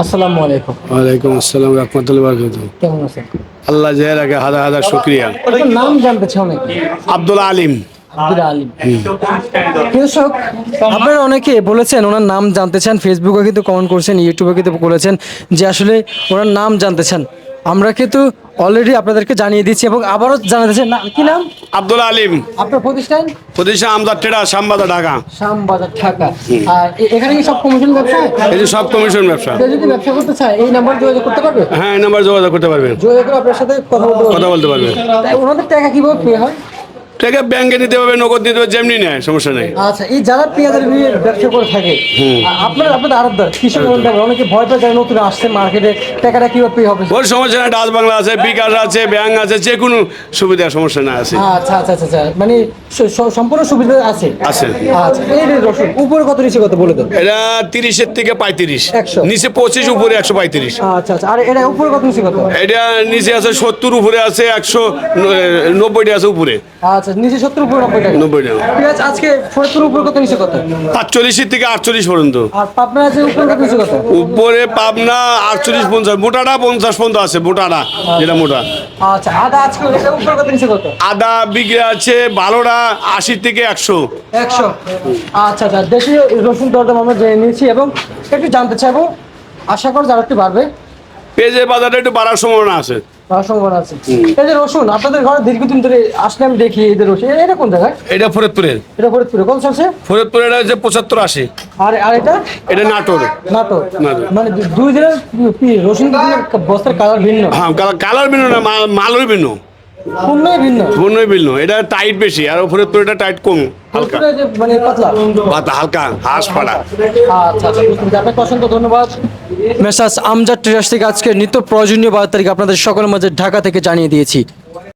আসসালামু আলাইকুম। ওয়ালাইকুম আসসালাম রহমতুল্লাহ বারাকাতুহু। কেমন আছেন? আল্লাহ জয় আগে হাজার হাজার শুক্রিয়া। নাম জানতে চাও নাকি আব্দুল আলিম। আলিম। কৃষক আপনারা অনেকে বলেছেন ওনার নাম জানতে চান ফেসবুকে কিন্তু কমেন্ট করছেন ইউটিউবে কিন্তু বলেছেন যে আসলে ওনার নাম জানতে চান। আমরা কিন্তু অলরেডি আপনাদেরকে জানিয়ে দিচ্ছি এবং আবারও জানাতে চাই না কি নাম? আব্দুল আলিম। আপনার প্রতিষ্ঠান? প্রতিষ্ঠান আমদার টেরা শ্যামবাজার ঢাকা। শ্যামবাজার ঢাকা। আর এ- এখানে কি সব কমিশন ব্যবসা এই যে সব কমিশন ব্যবসা। কেউ যদি ব্যবসা করতে চায় এই নাম্বার যোগাযোগ করতে পারবে? হ্যাঁ এই নাম্বার যোগাযোগ করতে পারবেন যোগাযোগ করে আপনার সাথে কথা বলতে পারবে। কথা বলতে পারবে। তাই ওনাদের টাকা কীভাবে পে হয়? টাকা ব্যাংকে নিতে পারবে নগদ নিতে পারবে যেমনি নেয় সমস্যা নেই। আচ্ছা এই যারা পেঁয়াজের ব্যবসা করে থাকে আপনার আপনাদের আরবদার কৃষক বন্ধুরা অনেকে ভয় পায় যারা নতুন আসছে মার্কেটে টাকাটা কীভাবে পে হবে? ওর সমস্যা ডাচ বাংলা আছে বিকাশ আছে ব্যাংক আছে যে কোনো সুবিধা সমস্যা না আছে। আচ্ছা আচ্ছা আচ্ছা আচ্ছা মানে সম্পূর্ণ সুবিধা আছে? আছে। আচ্ছা এই রসুন উপরে কত নিচে কত বলে দেন। এটা তিরিশের থেকে পঁয়ত্রিশ। একশো। নিচে পঁচিশ উপরে একশো পঁয়ত্রিশ। আচ্ছা আচ্ছা আর এটা উপরে কত নিচে কত? এটা নিচে আছে সত্তর উপরে আছে একশো নব্বইটা আছে উপরে। আচ্ছা নিচে সত্তর উপরে নব্বই টাকা। নব্বই টাকা। পেঁয়াজ আজকে সত্তর উপরে কত নিচে কত? পাঁচচল্লিশের থেকে আটচল্লিশ পর্যন্ত। আর পাবনা আছে উপরে কত নিচে কত? উপরে পাবনা আটচল্লিশ পঞ্চাশ মোটাটা পঞ্চাশ পর্যন্ত আছে মোটাটা যেটা মোটা। আচ্ছা আদা আজকে উপরে কত নিচে কত? আদা বিক্রি আছে ভালোটা আশি থেকে একশো। একশো। আচ্ছা আচ্ছা দেশি রসুন দরদাম আমরা জেনে নিয়েছি এবং একটু জানতে চাইব আশা কর যারা একটু বাড়বে। পেঁয়াজের বাজারটা একটু বাড়ার সম্ভাবনা আছে। সম্ভাবনা আছে। এই যে রসুন আপনাদের ঘরে দীর্ঘদিন ধরে আসলে আমি দেখি এদের রসুন। এটা কোন জায়গায় এটা ফরিদপুরের। এটা ফরিদপুরে। কোন আছে ফরিদপুরে এটা হচ্ছে পঁচাত্তর আশি। আর আর এটা? এটা নাটোর। নাটোর। মানে দুই জেলার রসুন বস্তার কালার ভিন্ন। হ্যাঁ কালার কালার ভিন্ন না মালের ভিন্ন। পূর্ণই ভিন্ন। এটা টাইট বেশি আর এটা টাইট কম হালকা। মানে পাতলা। পাতা হালকা হাঁস পাড়া আচ্ছা আচ্ছা বুঝতে পেরেছি। আপনাকে অসংখ্য ধন্যবাদ। মেসাস আমজাদ ট্রেডার্স থেকে আজকে নিত্য প্রয়োজনীয় বাজার তারিখ আপনাদের সকলের মাঝে ঢাকা থেকে জানিয়ে দিয়েছি।